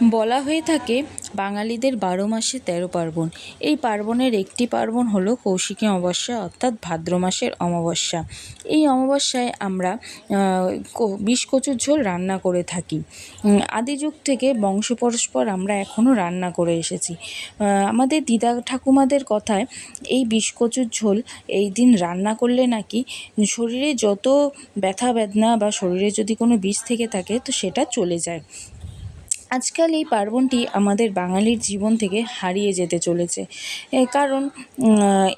বলা হয়ে থাকে, বাঙালিদের বারো মাসে তেরো পার্বণ। এই পার্বণের একটি পার্বণ হলো কৌশিকী অমাবস্যা, অর্থাৎ ভাদ্র মাসের অমাবস্যা। এই অমাবস্যায় আমরা বিষ কচুর ঝোল রান্না করে থাকি। আদি যুগ থেকে বংশ পরস্পর আমরা এখনও রান্না করে এসেছি। আমাদের দিদা ঠাকুমাদের কথায়, এই বিষ কচুর ঝোল এই দিন রান্না করলে নাকি শরীরে যত ব্যথা বেদনা বা শরীরে যদি কোনো বিষ থেকে থাকে, তো সেটা চলে যায়। আজকাল এই পার্বণটি আমাদের বাঙালির জীবন থেকে হারিয়ে যেতে চলেছে। কারণ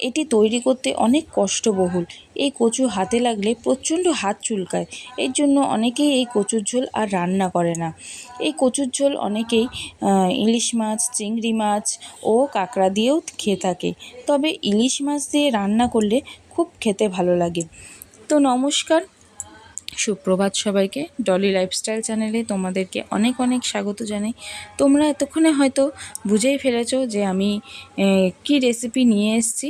এটি তৈরি করতে অনেক কষ্টবহুল। এই কচু হাতে লাগলে প্রচণ্ড হাত চুলকায়। এর জন্য অনেকেই এই কচুর ঝোল আর রান্না করে না। এই কচুর ঝোল অনেকেই ইলিশ মাছ, চিংড়ি মাছ ও কাঁকড়া দিয়েও খেয়ে থাকে। তবে ইলিশ মাছ দিয়ে রান্না করলে খুব খেতে ভালো লাগে। তো নমস্কার সুপ্রভাত সবাইকে ডলি লাইফস্টাইল চ্যানেলে তোমাদেরকে অনেক অনেক স্বাগত জানাই। তোমরা এতক্ষণে হয়তো বুঝেই ফেলেছ যে আমি কি রেসিপি নিয়ে এসেছি।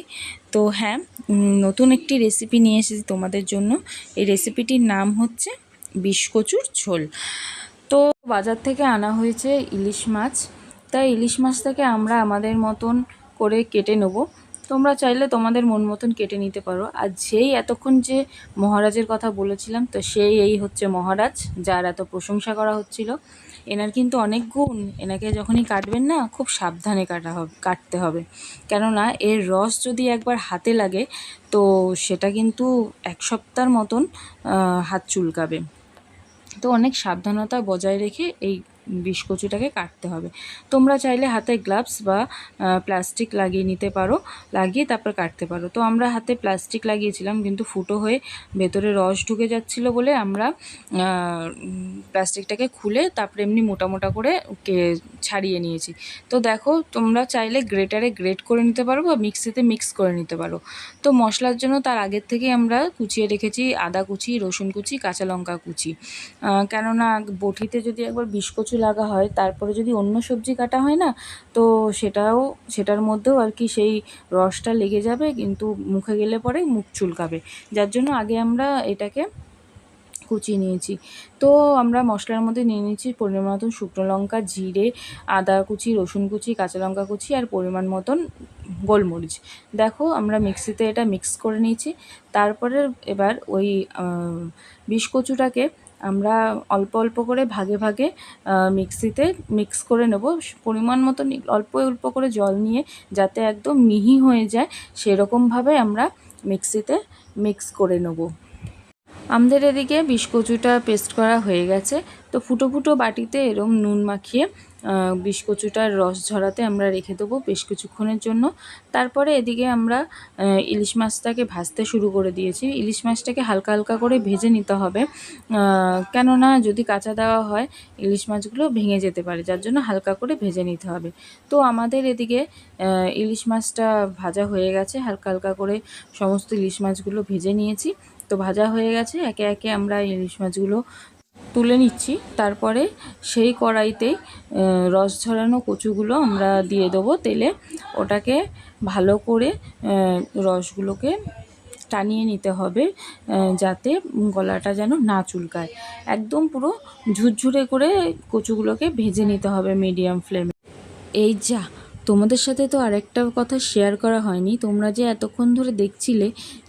তো হ্যাঁ নতুন একটি রেসিপি নিয়ে এসেছি তোমাদের জন্য। এই রেসিপিটির নাম হচ্ছে বিষ্কচুর ঝোল। তো বাজার থেকে আনা হয়েছে ইলিশ মাছ। তাই ইলিশ মাছটাকে আমরা আমাদের মতন করে কেটে নেব। তোমরা চাইলে তোমাদের মন মতন কেটে নিতে পারো। আর যেই এতক্ষণ যে মহারাজের কথা বলেছিলাম, তো সেই এই হচ্ছে মহারাজ, যার এত প্রশংসা করা হচ্ছিল। এনার কিন্তু অনেক গুণ। এনাকে যখনই কাটবেন না, খুব সাবধানে কাটা হবে, কাটতে হবে। কেননা এর রস যদি একবার হাতে লাগে, তো সেটা কিন্তু এক সপ্তাহের মতন হাত চুলকাবে। তো অনেক সাবধানতা বজায় রেখে এই বিষকচুটাকে কাটতে হবে। তোমরা চাইলে হাতে গ্লাভস বা প্লাস্টিক লাগিয়ে নিতে পারো, লাগিয়ে তারপর কাটতে পারো। তো আমরা হাতে প্লাস্টিক লাগিয়েছিলাম, কিন্তু ফুটো হয়ে ভেতরে রস ঢুকে যাচ্ছিল বলে আমরা প্লাস্টিকটাকে খুলে তারপরে এমনি মোটা মোটা করে ছাড়িয়ে নিয়েছি। তো দেখো, তোমরা চাইলে গ্রেটারে গ্রেট করে নিতে পারো বা মিক্সিতে মিক্স করে নিতে পারো। তো মশলার জন্য তার আগের থেকেই আমরা কুচিয়ে রেখেছি আদা কুচি, রসুন কুচি, কাঁচা লঙ্কা কুচি। কেননা বটিতে যদি একবার বিষ লাগা হয়, তারপরে যদি অন্য সবজি কাটা হয় না, তো সেটাও, সেটার মধ্যেও আর কি সেই রসটা লেগে যাবে, কিন্তু মুখে গেলে পরে মুখ চুলকাবে। যার জন্য আগে আমরা এটাকে কুচিয়ে নিয়েছি। তো আমরা মশলার মধ্যে নিয়ে নিয়েছি পরিমাণ মতন শুকনো লঙ্কা, জিরে, আদা কুচি, রসুন কুচি, কাঁচা লঙ্কা কুচি আর পরিমাণ মতন গোলমরিচ। দেখো আমরা মিক্সিতে এটা মিক্স করে নিয়েছি। তারপরে এবার ওই বিষ কচুটাকে আমরা অল্প অল্প করে ভাগে ভাগে মিক্সিতে মিক্স করে নেব। পরিমাণ মতো অল্প অল্প করে জল নিয়ে যাতে একদম মিহি হয়ে যায়, সেরকমভাবে আমরা মিক্সিতে মিক্স করে নেব। আমাদের এদিকে বিষ্কচুটা পেস্ট করা হয়ে গেছে। তো ফুটো ফুটো বাটিতে এরম নুন মাখিয়ে বিষ্কচুটার রস ঝরাতে আমরা রেখে দেবো বেশ কিছুক্ষণের জন্য। তারপরে এদিকে আমরা ইলিশ মাছটাকে ভাজতে শুরু করে দিয়েছি। ইলিশ মাছটাকে হালকা হালকা করে ভেজে নিতে হবে কেননা যদি কাঁচা দেওয়া হয়, ইলিশ মাছগুলো ভেঙে যেতে পারে, যার জন্য হালকা করে ভেজে নিতে হবে। তো আমাদের এদিকে ইলিশ মাছটা ভাজা হয়ে গেছে। হালকা হালকা করে সমস্ত ইলিশ মাছগুলো ভেজে নিয়েছি। তো ভাজা হয়ে গেছে। একে একে আমরা ইলিশ মাছগুলো তুলে নিচ্ছি। তারপরে সেই কড়াইতেই রস ঝরানো কচুগুলো আমরা দিয়ে দেবো তেলে। ওটাকে ভালো করে রসগুলোকে টানিয়ে নিতে হবে যাতে গলাটা যেন না চুলকায়। একদম পুরো ঝুরঝুরে করে কচুগুলোকে ভেজে নিতে হবে মিডিয়াম ফ্লেমে। এই যা তোমাদের সাথে তো আরেকটা কথা শেয়ার করা হয়নি। তোমরা যে এতক্ষণ ধরে দেখছিলে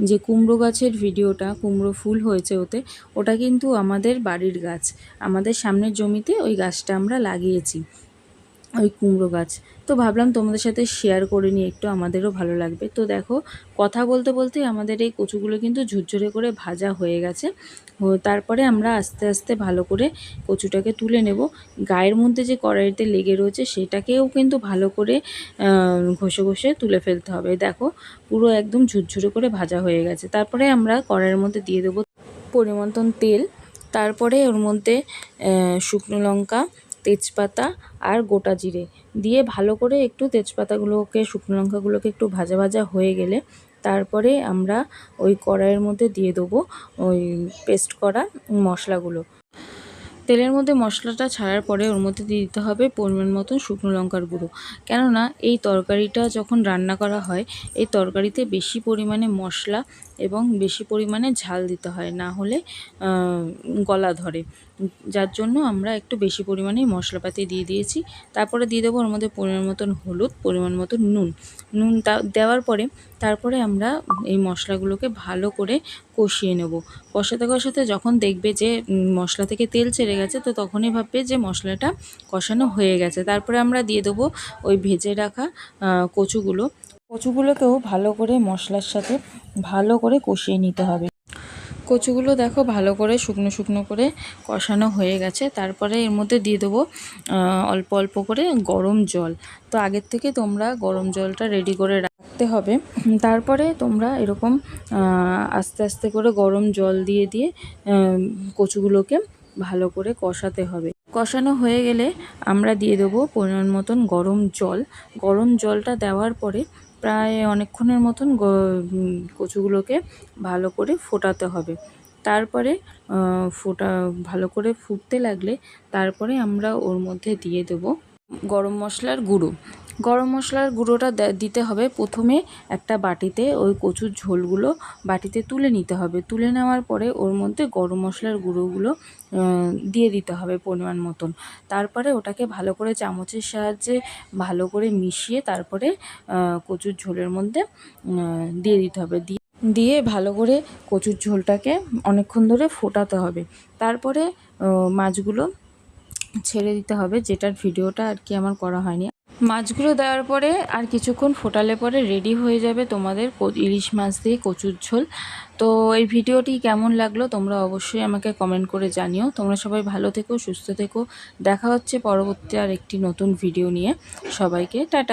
যে কুমড়ো গাছের ভিডিওটা, কুমড়ো ফুল হয়েছে ওতে, ওটা কিন্তু আমাদের বাড়ির গাছ। আমাদের সামনের জমিতে ওই গাছটা আমরা লাগিয়েছি, ওই কুমড়ো গাছ। তো ভাবলাম তোমাদের সাথে শেয়ার করে নিই, একটু আমাদেরও ভালো লাগবে। তো দেখো, কথা বলতে বলতে আমাদের এই কচুগুলো কিন্তু ঝুরঝুরে করে ভাজা হয়ে গেছে। তারপরে আমরা আস্তে আস্তে ভালো করে কচুটাকে তুলে নেব। গায়ের মধ্যে যে কড়াইতে লেগে রয়েছে সেটাকেও কিন্তু ভালো করে ঘষে ঘষে তুলে ফেলতে হবে। দেখো, পুরো একদম ঝুরঝুরে করে ভাজা হয়ে গেছে। তারপরে আমরা কড়াইয়ের মধ্যে দিয়ে দেবো পরিমতন তেল। তারপরে ওর মধ্যে শুকনো লঙ্কা, তেজপাতা আর গোটা জিরে। দিয়ে ভালো করে একটু তেজপাতাগুলোকে, শুকনো লঙ্কাগুলোকে একটু ভাজা ভাজা হয়ে গেলে তারপরে আমরা ওই কড়াইয়ের মধ্যে দিয়ে দেবো ওই পেস্ট করা মশলাগুলো। তেলের মধ্যে মশলাটা ছাড়ার পরে ওর মধ্যে দিয়ে দিতে হবে পরিমাণ মতন শুকনো লঙ্কার গুঁড়ো। কেননা এই তরকারিটা যখন রান্না করা হয়, এই তরকারিতে বেশি পরিমাণে মশলা এবং বেশি পরিমাণে ঝাল দিতে হয়, না হলে গলা ধরে। যার জন্য আমরা একটু বেশি পরিমাণেই মশলাপাতি দিয়ে দিয়েছি। তারপরে দিয়ে দেবো ওর মধ্যে পরিমাণ মতন হলুদ, পরিমাণ মতন নুন। নুন দেওয়ার পরে, তারপরে আমরা এই মশলাগুলোকে ভালো করে কষিয়ে নেব। কষাতে কষাতে যখন দেখবে যে মশলা থেকে তেল ছেড়ে গেছে, তো তখনই ভাববে যে, মশলাটা কষানো হয়ে গেছে। তারপরে আমরা দিয়ে দেবো ওই ভেজে রাখা কচুগুলো। কচুগুলোকেও ভালো করে মশলার সাথে ভালো করে কষিয়ে নিতে হবে। কচুগুলো দেখো ভালো করে শুকনো শুকনো করে কষানো হয়ে গেছে। তারপরে এর মধ্যে দিয়ে দেবো অল্প অল্প করে গরম জল। তো আগের থেকে তোমরা গরম জলটা রেডি করে রাখতে হবে। তারপরে তোমরা এরকম আস্তে আস্তে করে গরম জল দিয়ে দিয়ে কচুগুলোকে ভালো করে কষাতে হবে। কষানো হয়ে গেলে আমরা দিয়ে দেবো পরিমাণ মতন গরম জল। গরম জলটা দেওয়ার পরে প্রায় অনেকক্ষণের মতন কচুগুলোকে ভালো করে ফোটাতে হবে। তারপরে ফোটা, ভালো করে ফুটতে লাগলে তারপরে আমরা ওর মধ্যে দিয়ে দেবো গরম মশলার গুঁড়ো। গরম মশলার গুঁড়োটা দিতে হবে। প্রথমে একটা বাটিতে ওই কচুর ঝোলগুলো বাটিতে তুলে নিতে হবে। তুলে নেওয়ার পরে ওর মধ্যে গরম মশলার গুঁড়োগুলো দিয়ে দিতে হবে পরিমাণ মতন। তারপরে ওটাকে ভালো করে চামচের সাহায্যে ভালো করে মিশিয়ে তারপরে কচুর ঝোলের মধ্যে দিয়ে দিতে হবে। দিয়ে দিয়ে ভালো করে কচুর ঝোলটাকে অনেকক্ষণ ধরে ফোটাতে হবে। তারপরে মাছগুলো ছেড়ে দিতে হবে। যেটার ভিডিওটা আর কি আমার করা হয়নি। মাছগুলো দেওয়ার পরে আর কিছুক্ষণ ফোটালে পরে রেডি হয়ে যাবে তোমাদের ইলিশ মাছ দিয়ে কচুর ঝোল। তো এই ভিডিওটি কেমন লাগল তোমরা অবশ্যই আমাকে কমেন্ট করে জানিও। তোমরা সবাই ভালো থেকো, সুস্থ থেকো। দেখা হচ্ছে পরবর্তী আর একটি নতুন ভিডিও নিয়ে। সবাইকে টাটা।